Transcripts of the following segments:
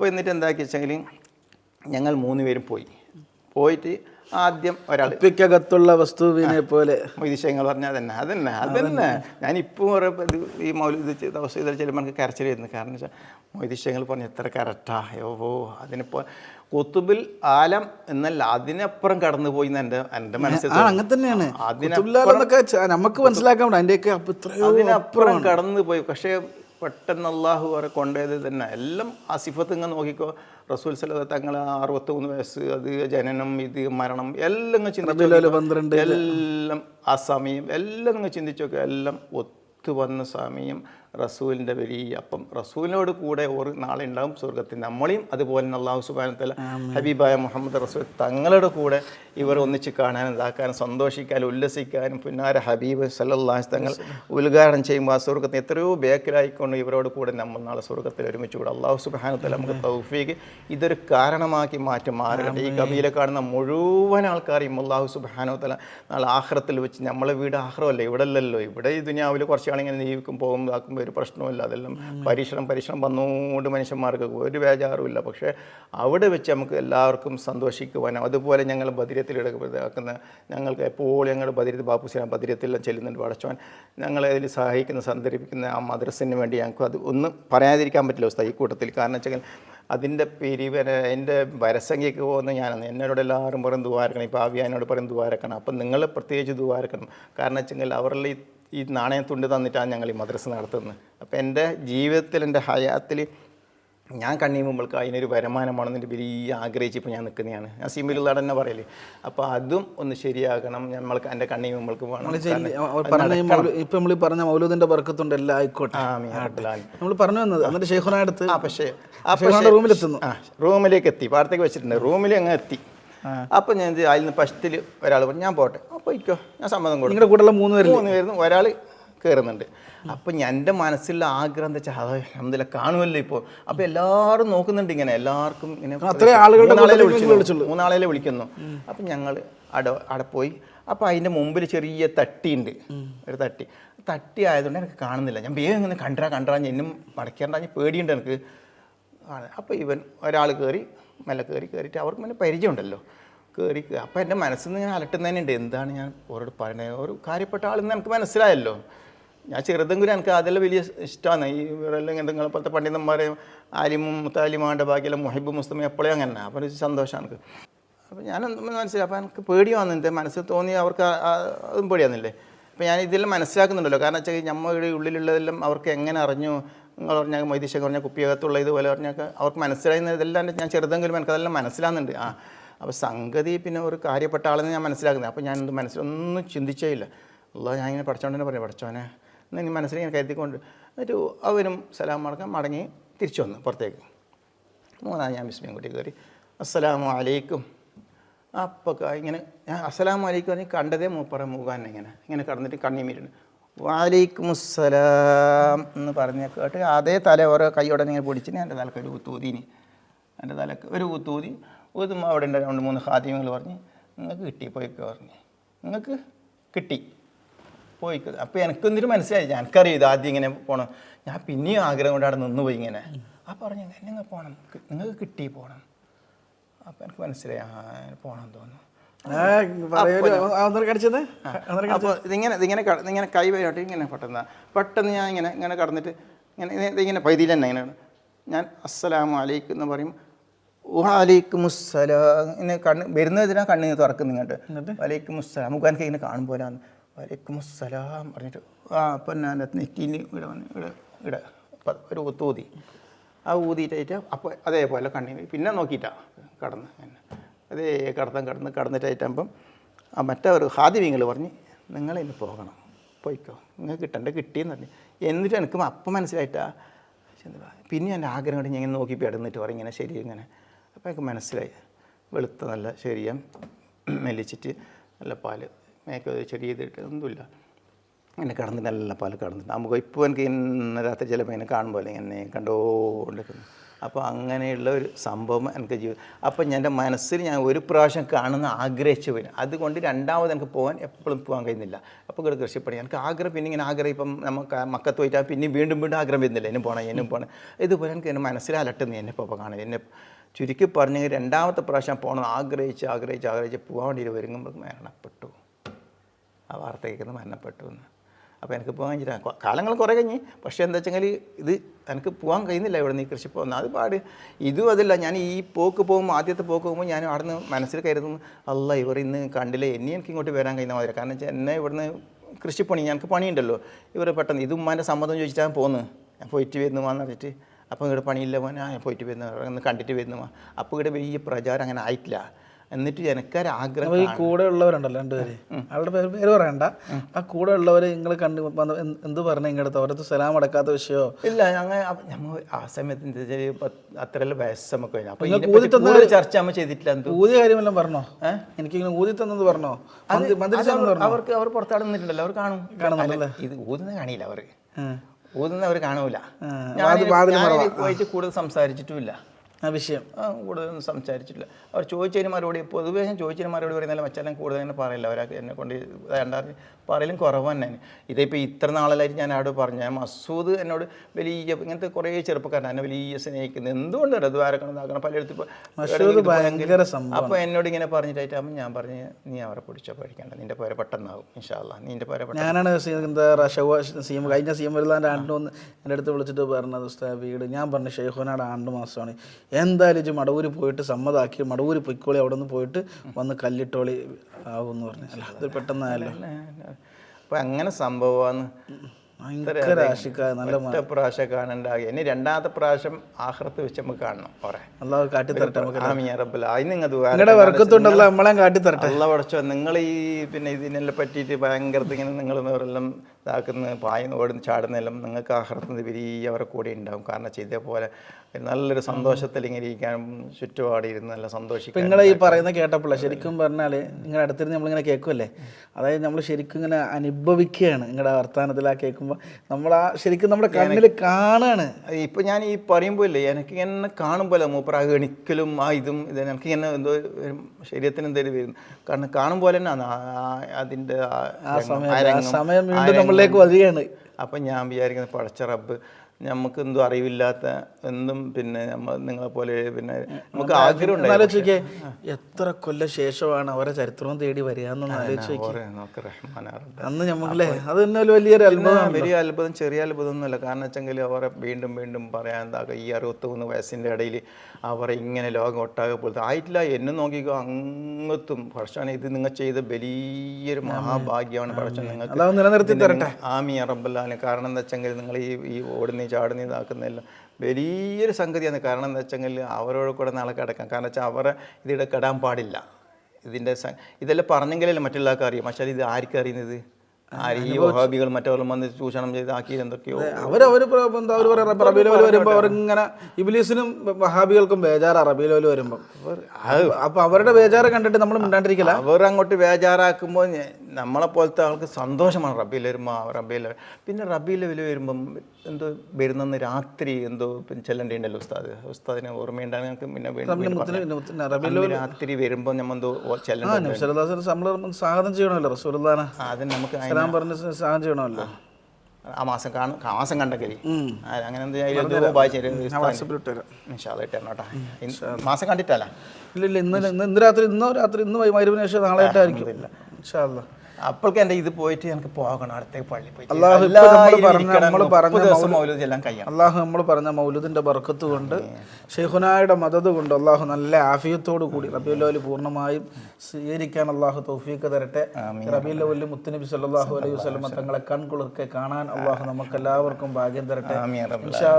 അപ്പോൾ എന്നിട്ട് എന്താക്കി വെച്ചെങ്കിൽ ഞങ്ങൾ മൂന്ന് പേരും പോയി. പോയിട്ട് ആദ്യം ഒരാൾ കുപ്പിക്കകത്തുള്ള വസ്തുവിനെ പോലെ. മൊയ്തീശങ്ങൾ പറഞ്ഞാൽ അതന്നെ അതന്നെ അതന്നെ. ഞാൻ ഇപ്പോൾ ഇത് ഈ മൗലിക ദിവസം ഇതിൽ ചെല്ലുമ്പോൾ എനിക്ക് കരച്ചിൽ വരുന്നു. കാരണം വെച്ചാൽ മൊയ്തീശങ്ങൾ പറഞ്ഞ എത്ര കറക്റ്റാ ഓ അതിനിപ്പോൾ കുത്തുബിൽ ആലം എന്നല്ല അതിനപ്പുറം കടന്നു പോയി എന്ന് എന്റെ എന്റെ മനസ്സിൽ അങ്ങനെ തന്നെയാണ്. ച- നമുക്ക് മനസ്സിലാക്കാൻ ഇത്രയോ അതിനപ്പുറം കടന്നു പോയി പക്ഷേ പെട്ടെന്ന് അള്ളാഹു വരെ കൊണ്ടുപോയത് തന്നെ. എല്ലാം ആ സിഫത്ത് ഇങ്ങനെ നോക്കിക്കോ. റസൂൽ സല തങ്ങൾ അറുപത്തിമൂന്ന് വയസ്സ് അത് ജനനം ഇത് മരണം എല്ലാം ചിന്തിച്ചു പന്ത്രണ്ട് എല്ലാം ആ സമയം എല്ലാം നിങ്ങൾ ചിന്തിച്ചു നോക്കുക എല്ലാം ഒത്തു വന്ന സമയം. റസൂലിന്റെ വലിയ അപ്പം. റസൂലിനോട് കൂടെ ഒരു നാളെ ഉണ്ടാവും സ്വർഗത്തിൽ നമ്മളെയും അതുപോലെ തന്നെ അള്ളാഹു സുബാനത്തല ഹബീബായ മുഹമ്മദ് റസൂൽ തങ്ങളുടെ കൂടെ ഇവർ ഒന്നിച്ച് കാണാനും ഇതാക്കാനും സന്തോഷിക്കാനും ഉല്ലസിക്കാനും പുന്നാര ഹബീബ് സല്ലാസ് തങ്ങൾ ഉദ്ഘാടനം ചെയ്യുമ്പോൾ ആ സ്വർഗത്തിൽ എത്രയോ ബേക്കിലായിക്കൊണ്ട് ഇവരോട് കൂടെ നമ്മൾ നാളെ സ്വർഗത്തിൽ ഒരുമിച്ച് കൂടെ അള്ളാഹു സുബാനത്തല നമുക്ക് തൗഫീഖ് ഇതൊരു കാരണമാക്കി മാറ്റി. മാറട്ടെ ഈ കബീലെ കാണുന്ന മുഴുവൻ ആൾക്കാരെയും അള്ളാഹു സുബാനോത്തല നാളെ ആഹ്റത്തിൽ വെച്ച് നമ്മളെ വീട് ആഹ്റമല്ല? ഇവിടെ അല്ലല്ലോ ഇവിടെ ഈ ദുനിയാവിൽ കുറച്ച് ആളിങ്ങനെ ജീവിക്കും പോകും ഇതാക്കുമ്പോൾ ഒരു പ്രശ്നവുമില്ല. അതെല്ലാം പരീക്ഷണം പരീക്ഷണം വന്നുകൊണ്ട് മനുഷ്യന്മാർക്ക് ഒരു ബേജാറുമില്ല. പക്ഷേ അവിടെ വെച്ച് നമുക്ക് എല്ലാവർക്കും സന്തോഷിക്കുവാനും അതുപോലെ ഞങ്ങൾ ബദിരത്തിൽ ഇടക്കുന്ന ഞങ്ങൾക്ക് എപ്പോഴും ഞങ്ങളുടെ ബദിരത്തിൽ ബാപ്പുസിന ബദിരത്തിലെല്ലാം ചെല്ലുന്നുണ്ട് വടച്ചവൻ ഞങ്ങളെ അതിൽ സഹായിക്കുന്ന സന്ദർഭിക്കുന്ന ആ മദ്രസിന് വേണ്ടി ഞങ്ങൾക്ക് അത് ഒന്നും പറയാതിരിക്കാൻ പറ്റില്ല ഈ കൂട്ടത്തിൽ. കാരണം വെച്ചാൽ അതിന്റെ പിരിവന എന്റെ വരസംഖ്യയ്ക്ക് പോകുന്ന ഞാനാണ്. എന്നോട് എല്ലാവരും പറയും ദുവാരക്കണം ഇപ്പോൾ ആവിയാനോട് പറയും ദുവാരക്കണം അപ്പം നിങ്ങൾ പ്രത്യേകിച്ച് ദുവാരക്കണം കാരണം വെച്ചെങ്കിൽ അവരുടെ ഈ നാണയം നാണയത്തുണ്ട് തന്നിട്ടാണ് ഞങ്ങൾ ഈ മദ്രസ നടത്തുന്നത്. അപ്പോൾ എന്റെ ജീവിതത്തിൽ എന്റെ ഹയാത്തിൽ ഞാൻ കണ്ണീ മുമ്പൾക്ക് അതിനൊരു വരുമാനമാണെന്ന് വലിയ ആഗ്രഹിച്ച് ഇപ്പോൾ ഞാൻ നിൽക്കുന്നതാണ്. ഞാൻ സിമിലുള്ള തന്നെ പറയല്ലേ അപ്പോൾ അതും ഒന്ന് ശരിയാകണം. നമ്മൾക്ക് എന്റെ കണ്ണീ മുമ്പൾക്ക് ഈ നമ്മൾ പറഞ്ഞ മൗലൂദിന്റെ വർക്കത്തുണ്ട് എല്ലാം ആയിക്കോട്ടെ. നമ്മൾ പറഞ്ഞു വന്നത്. എന്നിട്ട് ഷെയ്ഖുനടുത്ത് ആ പക്ഷേ ആ റൂമിലെത്തുന്നു. ആ റൂമിലേക്ക് എത്തി. പാടത്തേക്ക് വെച്ചിട്ടുണ്ട്. റൂമിൽ അങ്ങ് എത്തി. അപ്പം ഞാൻ എന്ത് അതിൽ നിന്ന് ഫസ്റ്റിൽ ഒരാൾ പറഞ്ഞു ഞാൻ പോട്ടെ അപ്പോൾ ഇക്കോ ഞാൻ സമ്മതം കൊടുക്കും. നിങ്ങളുടെ കൂടെയുള്ള മൂന്ന് പേര് മൂന്ന് പേരുന്നു ഒരാൾ കയറുന്നുണ്ട് അപ്പം ഞാൻ എന്റെ മനസ്സിലുള്ള ആഗ്രഹം എന്താ വെച്ചാൽ അത് അഹമ്മദില്ല കാണുമല്ലോ ഇപ്പോൾ അപ്പോൾ എല്ലാവരും നോക്കുന്നുണ്ട് ഇങ്ങനെ എല്ലാവർക്കും ഇങ്ങനെ മൂന്നാളെ വിളിക്കുന്നു അപ്പൊ മൂന്നാളെ വിളിക്കുന്നു. അപ്പം ഞങ്ങൾ അട അവിടെ പോയി. അപ്പോൾ അതിന്റെ മുമ്പിൽ ചെറിയ തട്ടിയുണ്ട്. ഒരു തട്ടി. തട്ടി ആയതുകൊണ്ട് എനിക്ക് കാണുന്നില്ല. ഞാൻ വേഗം ഇങ്ങനെ കണ്ടാ കണ്ടാ എന്നും മടക്കേണ്ട ഞാൻ പേടിയുണ്ട് എനിക്ക്. അപ്പൊ അപ്പോൾ ഇവൻ ഒരാൾ കയറി മെല്ലെ കയറി കയറിയിട്ട് അവർക്ക് പിന്നെ പരിചയമുണ്ടല്ലോ. കയറി അപ്പോൾ എന്റെ മനസ്സിൽ നിന്ന് ഞാൻ അലട്ടുന്നതിനുണ്ട്. എന്താണ് ഞാൻ ഓരോട് പറയുന്നത് ഒരു കാര്യപ്പെട്ട ആളെന്ന് എനിക്ക് മനസ്സിലായല്ലോ. ഞാൻ ചെറുതെങ്കിലും എനിക്ക് അതെല്ലാം വലിയ ഇഷ്ടമാണ്. ഈ ഇവരെല്ലാം എന്തെങ്കിലും പോലത്തെ പണ്ഡിതന്മാരെ ആലിമും മുത്താലിമാന്റെ ബാക്കിയെല്ലാം മുഹിബ് മുസ്തമ എപ്പോഴും അങ്ങനെ അപ്പോൾ ഒരു സന്തോഷമാണ് എനിക്ക്. അപ്പോൾ ഞാൻ മനസ്സിലായി. അപ്പോൾ എനിക്ക് പേടിയാണ് എന്റെ മനസ്സിൽ തോന്നി അവർക്ക് അതും പേടിയാന്നില്ലേ അപ്പോൾ ഞാൻ ഇതെല്ലാം മനസ്സിലാക്കുന്നുണ്ടല്ലോ. കാരണം വെച്ചാൽ നമ്മുടെ ഉള്ളിലുള്ളതെല്ലാം അവർക്ക് എങ്ങനെ അറിഞ്ഞു? നിങ്ങൾ പറഞ്ഞാൽ മൊയ്തീശ പറഞ്ഞ കുപ്പിയകത്തുള്ള ഇതുപോലെ പറഞ്ഞാൽ അവർക്ക് മനസ്സിലായിരുന്ന ഇതെല്ലാം ഞാൻ ചെറുതെങ്കിലും എനിക്ക് അതെല്ലാം മനസ്സിലാകുന്നുണ്ട് ആ അപ്പോൾ സംഗതി പിന്നെ ഒരു കാര്യപ്പെട്ട ആളെന്ന് ഞാൻ മനസ്സിലാക്കുന്നത്. അപ്പോൾ ഞാനൊന്നും മനസ്സിലൊന്നും ചിന്തിച്ചേ ഇല്ല അല്ല ഞാൻ ഇങ്ങനെ പഠിച്ചോണ്ടെന്നെ പറഞ്ഞു പഠിച്ചോനെ എന്ന് ഇനി മനസ്സിൽ ഇങ്ങനെ കരുതിക്കൊണ്ട് എന്നിട്ട് അവരും സലാം മടക്കം മടങ്ങി തിരിച്ചു വന്നു പുറത്തേക്ക്. മൂന്നാം ഞാൻ വിസ്മയം കൂട്ടി കയറി അസ്സലാമു അലൈക്കും. അപ്പോൾ ഇങ്ങനെ ഞാൻ അസ്സലാമു അലൈക്കും പറഞ്ഞ് കണ്ടതേ മൂപ്പറ മുഖാൻ ഇങ്ങനെ ഇങ്ങനെ കടന്നിട്ട് കണ്ണിമീരുണ്ട് വാലൈക്കും അസ്സലാം എന്ന് പറഞ്ഞ കേട്ട് അതേ തല ഓരോ കൈയോടെ ഇങ്ങനെ പിടിച്ചിന് എന്റെ തലക്ക് ഒരു ഊത്തൂതിന് എന്റെ തലക്ക് ഒരു ഊത്തൂതി ഊതുമ്പോൾ അവിടെ ഉണ്ട് രണ്ട് മൂന്ന് ഹാദ്യങ്ങൾ പറഞ്ഞ് നിങ്ങൾക്ക് കിട്ടി പോയിക്കോ പറഞ്ഞ്. നിങ്ങൾക്ക് കിട്ടി പോയിക്കോ അപ്പോൾ എനിക്കൊന്നിട്ട് മനസ്സിലായി എനിക്കറിയാം ഇത് ആദ്യം ഇങ്ങനെ പോകണം ഞാൻ പിന്നെയും ആഗ്രഹം കൊണ്ട് അവിടെ നിന്ന് പോയി ഇങ്ങനെ. ആ പറഞ്ഞു നിങ്ങൾ പോകണം നിങ്ങൾക്ക് കിട്ടി പോകണം അപ്പോൾ എനിക്ക് മനസ്സിലായി ആ പോകണം തോന്നുന്നു. അപ്പോൾ ഇതിങ്ങനെ ഇതിങ്ങനെ ഇങ്ങനെ കൈ വരോട്ട് ഇങ്ങനെ പെട്ടെന്ന് പെട്ടെന്ന് ഞാൻ ഇങ്ങനെ ഇങ്ങനെ കടന്നിട്ട് ഇങ്ങനെ ഇതിങ്ങനെ പൈതിയിൽ തന്നെ ഇങ്ങനെ ഞാൻ അസ്സലാമു അലൈക്കും എന്ന് പറയും. വലൈക്കും അസ്സലാം ഇങ്ങനെ കണ്ണ് വരുന്നതിനാ കണ്ണ് തുറക്കുന്നു ഇങ്ങോട്ട്. വലൈക്കും അസ്സലാം മുഖാൻ ഇങ്ങനെ കാണും പോലാന്ന് വലൈക്കും അസ്സലാം പറഞ്ഞിട്ട് ആ അപ്പം ഞാൻ നെറ്റിന് ഇവിടെ വന്ന് ഇവിടെ ഇവിടെ ഒരു ഊത്തൂതി ആ ഊതിയിട്ടായിട്ട് അപ്പോൾ അതേപോലെ കണ്ണിന് പിന്നെ നോക്കിയിട്ടാണ് കടന്ന്. അങ്ങനെ അതേ കടത്തം കടന്ന് കടന്നിട്ടായിട്ടാകുമ്പം ആ മറ്റൊരു ഹാദിവിങ്ങൾ പറഞ്ഞ് നിങ്ങളിനി പോകണം പോയിക്കോ നിങ്ങൾക്ക് കിട്ടണ്ട കിട്ടിയെന്ന് പറഞ്ഞു. എന്നിട്ട് എനിക്ക് അപ്പം മനസ്സിലായിട്ടാ പിന്നെ എന്റെ ആഗ്രഹം കൊണ്ട് ഞാൻ ഇങ്ങനെ നോക്കി പെടുന്നിട്ട് പറയും ഇങ്ങനെ ശരി ഇങ്ങനെ. അപ്പോൾ എനിക്ക് മനസ്സിലായി വെളുത്ത നല്ല ശരിയം മെല്ലിച്ചിട്ട് നല്ല പാൽ മേക്കത് ചെറിയ ഇതിട്ട് ഒന്നുമില്ല. ഇങ്ങനെ കിടന്നിട്ട് നല്ല പാൽ കിടന്നിട്ട് നമുക്ക് ഇപ്പോൾ എനിക്ക് ഇന്ന് രാത്രി ചിലപ്പോൾ ഇങ്ങനെ കാണുമ്പോൾ ഇങ്ങനെ കണ്ടോണ്ടിരിക്കുന്നു. അപ്പോൾ അങ്ങനെയുള്ള ഒരു സംഭവം എനിക്ക് ജീവിതം അപ്പോൾ ഞാൻ എന്റെ മനസ്സിൽ ഞാൻ ഒരു പ്രാവശ്യം കാണുന്ന ആഗ്രഹിച്ചു പോയി. അതുകൊണ്ട് രണ്ടാമത് എനിക്ക് പോകാൻ എപ്പോഴും പോകാൻ കഴിയുന്നില്ല. അപ്പോൾ ഇവിടെ കൃഷിപ്പണി. എനിക്ക് ആഗ്രഹം പിന്നെ ഇങ്ങനെ ആഗ്രഹം ഇപ്പം നമുക്ക് മക്കത്ത് പോയിട്ടാൽ പിന്നെ വീണ്ടും വീണ്ടും ആഗ്രഹം വരുന്നില്ല. എന്നും പോകണം എന്നും പോകണം ഇതുപോലെ എനിക്ക് എന്റെ മനസ്സിൽ അലട്ടുന്നു എന്നെ ഇപ്പോൾ കാണുന്നത് എന്നെ ചുരുക്കി പറഞ്ഞെങ്കിൽ രണ്ടാമത്തെ പ്രാവശ്യം പോകണം ആഗ്രഹിച്ച് ആഗ്രഹിച്ച് ആഗ്രഹിച്ച് പോകാൻ വേണ്ടി വരുമ്പോൾ മരണപ്പെട്ടു. ആ വാർത്ത കേൾക്കുന്നത് മരണപ്പെട്ടു എന്ന്. അപ്പോൾ എനിക്ക് പോകാൻ കഴിഞ്ഞിട്ട് കാലങ്ങൾ കുറേ കഴിഞ്ഞ്. പക്ഷേ എന്താ വെച്ചെങ്കിൽ ഇത് എനിക്ക് പോകാൻ കഴിയുന്നില്ല ഇവിടെ നിന്ന് ഈ കൃഷി പോകുന്നത് അത് പാട്. ഇതും അതല്ല. ഞാൻ ഈ പോക്ക് പോകുമ്പോൾ ആദ്യത്തെ പോക്ക് പോകുമ്പോൾ ഞാൻ അവിടെ നിന്ന് മനസ്സിൽ കരുതുന്നു അല്ല ഇവർ ഇന്ന് കണ്ടില്ല? എന്നെ എനിക്ക് ഇങ്ങോട്ട് വരാൻ കഴിയുന്ന മാതിരി. കാരണം വെച്ചാൽ എന്നെ ഇവിടുന്ന് കൃഷിപ്പണി ഞങ്ങൾക്ക് പണിയുണ്ടല്ലോ. ഇവർ പെട്ടെന്ന് ഇത് ഉമ്മാന്റെ സമ്മതം ചോദിച്ചിട്ടാണ് പോകുന്നത് ഞാൻ പോയിട്ട് വരുന്നു എന്ന് പറഞ്ഞിട്ട് അപ്പോൾ ഇവിടെ പണിയില്ല പോകാൻ ഞാൻ പോയിട്ട് വരുന്നു. കണ്ടിട്ട് വരുന്നു. അപ്പോൾ ഇവിടെ വലിയ പ്രചാരം അങ്ങനെ ആയിട്ടില്ല. എന്നിട്ട് ജനക്കാർ ആഗ്രഹം ഈ കൂടെ ഉള്ളവരുണ്ടല്ലോ രണ്ടുപേര്. അവരുടെ പേര് പേര് പറയണ്ട. ആ കൂടെ ഉള്ളവർ നിങ്ങൾ കണ്ട് എന്ത് പറഞ്ഞു ഇങ്ങടുത്ത് അവരത് സലാം അടക്കാത്ത വിഷയോ? ഇല്ല ഞങ്ങൾ ഞമ്മ ആ സമയത്ത് എന്താ വെച്ചാൽ വയസ്സ് നമുക്ക് കഴിഞ്ഞു ചർച്ച നമ്മൾ ചെയ്തിട്ടില്ല എന്ത്? ഊതി കാര്യമെല്ലാം പറഞ്ഞോ? എനിക്ക് ഊതി തന്നത് പറഞ്ഞോ? അവർക്ക് അവർ പുറത്താടെ നിന്നിട്ടുണ്ടല്ലോ അവർ കാണും. കാണുന്നില്ല ഇത് ഊതുന്ന കാണിയില്ല അവർ. ഊതുന്ന അവർ കാണൂല. ഞാൻ കൂടുതൽ സംസാരിച്ചിട്ടുമില്ല ആ വിഷയം. കൂടുതൽ കൂടുതലൊന്നും സംസാരിച്ചിട്ടില്ല. അവർ ചോദിച്ചതിന് മറുപടി പൊതുവേ ഞാൻ ചോദിച്ചതിന് മറുപടി പറയുന്നില്ല മച്ചാലും കൂടുതൽ തന്നെ പറയില്ല. അവരൊക്കെ എന്നെ കൊണ്ട് രണ്ടായിരം പറയലും കുറവ് തന്നെ. ഇതിപ്പോൾ ഇത്ര നാളായിട്ട് ഞാൻ അവിടെ പറഞ്ഞു ഞാൻ മസൂദ് എന്നോട് വലിയ ഇങ്ങനത്തെ കുറേ ചെറുപ്പക്കാരൻ എന്നെ വലിയ സ്നേഹിക്കുന്നത് എന്തുകൊണ്ടാണ് അത് ആരക്കണം ഇതാക്കണം പലയിടത്ത് ഇപ്പോൾ ഭയങ്കര സംഭവം അപ്പോൾ എന്നോട് ഇങ്ങനെ പറഞ്ഞിട്ടായിട്ടാകുമ്പോൾ ഞാൻ പറഞ്ഞു നീ അവരെ പിടിച്ചാൽ പഠിക്കണ്ട നിന്റെ പേരെ പെട്ടെന്നാവും ഇൻഷാല്ല നിന്റെ പേരെ ഞാനാണ് എന്താ സി. എം കഴിഞ്ഞ സി എം വരുന്നതിന്റെ ആണ്ട് വന്ന് എന്റെ അടുത്ത് വിളിച്ചിട്ട് പറഞ്ഞത് ഉസ്താദ് വീട്. ഞാൻ പറഞ്ഞു ഷെയ്ഖുനാട് ആണ്ട് മാസമാണ് എന്തായാലും ഇജ്ജ് മടവൂര് പോയിട്ട് സമ്മതാക്കി മടവൂര് പൊയ്ക്കോളി അവിടെ നിന്ന് പോയിട്ട് വന്ന് കല്ലിട്ടോളി ആവും എന്ന് പറഞ്ഞു. അല്ല അത് പെട്ടെന്നായല്ലോ. അപ്പോൾ അങ്ങനെ സംഭവമാണ് ഭയങ്കര നല്ല ഒറ്റ പ്രാവശ്യം കാണണ്ടാകെ ഇനി രണ്ടാമത്തെ പ്രാവശ്യം ആഹ്രത്ത് വെച്ച് നമുക്ക് കാണണം. പറയാം അള്ളാഹ് കാട്ടിത്തരട്ടെ നമുക്ക് അതിന് നിങ്ങളുടെ വർക്കത്തുണ്ടല്ലോ നമ്മളെ കാട്ടിത്തരട്ടെ അല്ല പഠിച്ചോ നിങ്ങൾ ഈ പിന്നെ ഇതിനെല്ലാം പറ്റിയിട്ട് ഭയങ്കര ഇങ്ങനെ ഇതാക്കുന്ന പായുന്ന ഓടുന്ന ചാടുന്നതിലും നിങ്ങൾക്ക് ആഹ്റത്തിന് വലിയ അവരെ കൂടെ ഉണ്ടാവും. കാരണം ചെയ്ത പോലെ നല്ലൊരു സന്തോഷത്തിൽ ഇങ്ങനെ ഇരിക്കാനും ചുറ്റുപാടിരുന്ന് നല്ല സന്തോഷിക്കും നിങ്ങൾ ഈ പറയുന്ന കേട്ടപ്പോഴേ ശരിക്കും പറഞ്ഞാൽ നിങ്ങളുടെ അടുത്തിരുന്ന് നമ്മളിങ്ങനെ കേൾക്കുമല്ലേ അതായത് നമ്മൾ ശരിക്കും ഇങ്ങനെ അനുഭവിക്കുകയാണ് നിങ്ങളുടെ വർത്തമാനത്തിൽ ആ കേൾക്കുമ്പോൾ നമ്മൾ ആ ശരിക്കും നമ്മുടെ കണ്ണിൽ കാണുകയാണ് ഇപ്പം ഞാൻ ഈ പറയുമ്പോൾ ഇല്ലേ എനിക്ക് എന്നെ കാണുമ്പോൾ മൂപ്പറ എണിക്കലും ആ ഇതും ഇത് എനിക്ക് ഇങ്ങനെ എന്തോ ശരീരത്തിന് എന്തെങ്കിലും വരുന്നു. കാരണം കാണുമ്പോൾ തന്നെ അതിന്റെ ആ സമയം ആ സമയം വീണ്ടും നമ്മളിലേക്ക് വരികയാണ്. അപ്പം ഞാൻ വിചാരിക്കുന്നത് പടച്ച റബ്ബ് നമുക്ക് എന്തും അറിവില്ലാത്ത എന്തും പിന്നെ നമ്മൾ നിങ്ങളെ പോലെ പിന്നെ നമുക്ക് ആഗ്രഹം ആലോചിക്കേ എത്ര കൊല്ല ശേഷമാണ് അവരെ ചരിത്രം തേടി വരിക. അന്ന് അത് തന്നെ ഒരു വലിയൊരു അത്ഭുതം വലിയ അത്ഭുതം ചെറിയ അത്ഭുതം ഒന്നുമല്ല കാരണം വെച്ചെങ്കിൽ അവരെ വീണ്ടും വീണ്ടും പറയാൻ എന്താക്കുക ഈ അറുപത്തൊന്ന് വയസ്സിന്റെ ഇടയിൽ അവരെ ഇങ്ങനെ ലോകം ഒട്ടാകെ പോലത്തെ ആയിട്ടില്ല എന്നെ നോക്കിക്കോ അങ്ങത്തും. പഠിച്ചാണ് ഇത് നിങ്ങൾ ചെയ്ത വലിയൊരു മഹാഭാഗ്യമാണ് പഠിച്ചത് നിങ്ങൾ നിലനിർത്തി തരട്ടെ. ആമി അറബല്ലാന് കാരണം എന്താ വെച്ചെങ്കിൽ നിങ്ങൾ ഈ ഈ ഓടുന്ന ചാടുന്ന ഇതാക്കുന്നതെല്ലാം വലിയൊരു സംഗതിയാണ്. കാരണം എന്താ വെച്ചെങ്കിൽ അവരോട് കൂടെ നാളെ കിടക്കാം. കാരണം വെച്ചാൽ അവരെ ഇതിടെ കിടാൻ പാടില്ല. ഇതിന്റെ ഇതെല്ലാം പറഞ്ഞെങ്കിലല്ലേ മറ്റുള്ളവർക്ക് അറിയാം. പക്ഷേ ഇത് ആർക്കും അറിയുന്നത്? ആര് ഈ വഹാബികൾ മറ്റവരും വന്ന് ചൂഷണം ചെയ്ത് എന്തൊക്കെയോ എന്തൊക്കെയോ അവരവർ എന്താ അവർ പറയാ റബീൽ വരുമ്പോൾ അവരിങ്ങനെ ഇബിലീസിനും വഹാബികൾക്കും ബേജാറ് റബീൽ വരുമ്പോൾ അപ്പൊ അവരുടെ ബേജാറ് കണ്ടിട്ട് നമ്മൾ മിണ്ടാണ്ടിരിക്കില്ല അവർ അങ്ങോട്ട് ബേജാറാക്കുമ്പോൾ ഞ- നമ്മളെ പോലത്തെ ആൾക്ക് സന്തോഷമാണ് റബ്ബിയിൽ വരുമ്പോൾ റബ്ബിയിൽ പിന്നെ റബ്ബിയിൽ വില വരുമ്പം എന്തോ വരുന്നെന്ന് രാത്രി എന്തോ ചെല്ലണ്ടേണ്ടല്ലോ ഉസ്താദ്. ഉസ്താദിനെ ഓർമ്മയുണ്ടാകും ഞങ്ങൾക്ക് പിന്നെ വീണ്ടും രാത്രി വരുമ്പോൾ നമ്മൾ എന്തോ ചെല്ലണം സ്വാഗതം ചെയ്യണമല്ലോ റസൂലുള്ളാനെ അത് നമുക്ക് പറഞ്ഞ് സ്വാഗതം ചെയ്യണമല്ലോ. ആ മാസം കാണും ആ മാസം കണ്ടെങ്കിൽ അങ്ങനെ ഇട്ടേണോട്ടാ മാസം കണ്ടിട്ടല്ല. ഇല്ല ഇല്ല ഇന്ന് ഇന്ന് രാത്രി ഇന്നോ രാത്രി ഇന്ന് വൈകുന്നേരം ശേഷം നാളെ ആയിട്ടായിരിക്കും. ഇല്ല അല്ലാ. അപ്പോൾക്ക് എന്റെ ഇത് പോയിട്ട് എനിക്ക് പോകണം അടുത്തേക്ക് പള്ളി അള്ളാഹു നമ്മൾ പറഞ്ഞ- ദിവസം മൗലൂദ് എല്ലാം കഴിയണം. അള്ളാഹു നമ്മൾ പറഞ്ഞ മൗലുദിന്റെ ബർക്കത്ത് കൊണ്ട് ഷെയ്ഖുനായുടെ മദത് കൊണ്ട് അള്ളാഹു നല്ല ആഫിയത്തോടു കൂടി റബിയുല്ലി പൂർണമായും സ്വീകരിക്കാൻ അള്ളാഹു തൗഫീക്ക് തരട്ടെ. റബിയുല്ലി മുത്തുനബി സല്ലല്ലാഹു അലൈഹി വസ്ലമ തങ്ങളെ കൺകുളിർക്കെ കാണാൻ അള്ളാഹു നമുക്ക് എല്ലാവർക്കും ഭാഗ്യം തരട്ടെ. ഇൻഷാ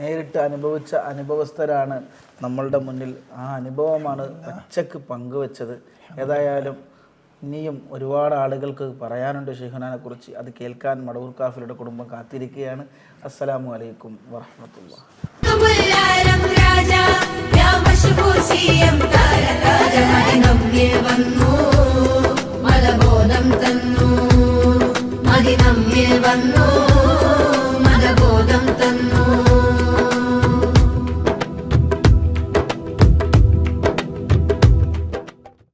നേരിട്ട് അനുഭവിച്ച അനുഭവസ്ഥരാണ് നമ്മളുടെ മുന്നിൽ. ആ അനുഭവമാണ് പച്ചക്ക് പങ്കുവെച്ചത്. ഏതായാലും ഇനിയും ഒരുപാട് ആളുകൾക്ക് പറയാനുണ്ട് ഷെയ്ഖുനാനെ കുറിച്ച്. അത് കേൾക്കാൻ മടവൂർ കാഫിലുടെ കുടുംബം കാത്തിരിക്കുകയാണ്. അസ്സലാമു അലൈക്കും വറഹമത്തുള്ള വന്നു.